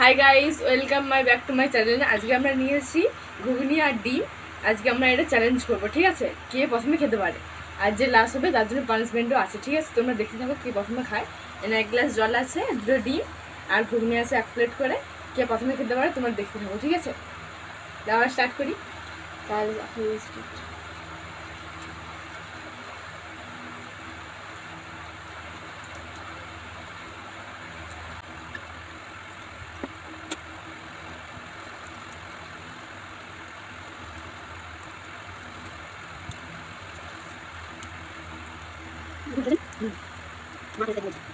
Hi guys welcome my back to my channel আজকে আমরা নিয়ে এসেছি ঘুগনি আর ডিম। আজকে আমরা এটা চ্যালেঞ্জ করব, ঠিক আছে? কে প্রথমে খেতে পারে? আর যে লাস্ট হবে, তার জন্য পানিশমেন্টও আছে, ঠিক আছে? তোমরা দেখতে থাকো কে প্রথমে খায়। এনে এক গ্লাস জল আছে, দুটো ডিম আর ঘুগনি আছে এক প্লেট করে। কে প্রথমে খেতে পারে, তোমরা দেখতে থাকো, ঠিক আছে? দেওয়া স্টার্ট করি। তাহলে まだいけない。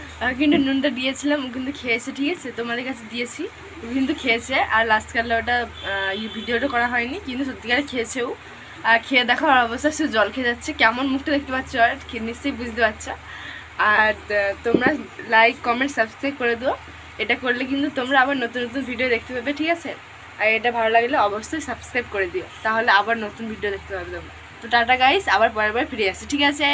কিন্তু নুনটা দিয়েছিলাম, ও কিন্তু খেয়েছে, ঠিক আছে? তোমাদের কাছে দিয়েছি, ও কিন্তু খেয়েছে, আর লাস্ট কালে ওটা ভিডিওটা করা হয়নি, কিন্তু সত্যিকারে খেয়েছেও আর খেয়ে দেখো আর অবস্থা শুধু জল খেয়ে যাচ্ছে, কেমন মুখটা দেখতে পাচ্ছ? আর নিশ্চয়ই বুঝতে পারছ। আর তোমরা লাইক কমেন্ট সাবস্ক্রাইব করে দিও। এটা করলে কিন্তু তোমরা আবার নতুন নতুন ভিডিও দেখতে পাবে, ঠিক আছে? আর এটা ভালো লাগলে অবশ্যই সাবস্ক্রাইব করে দিও। তাহলে আবার নতুন ভিডিও দেখতে পাবে তোমরা। তো টাটা গাইস আবার পরের বার ফিরে আসছি ঠিক আছে?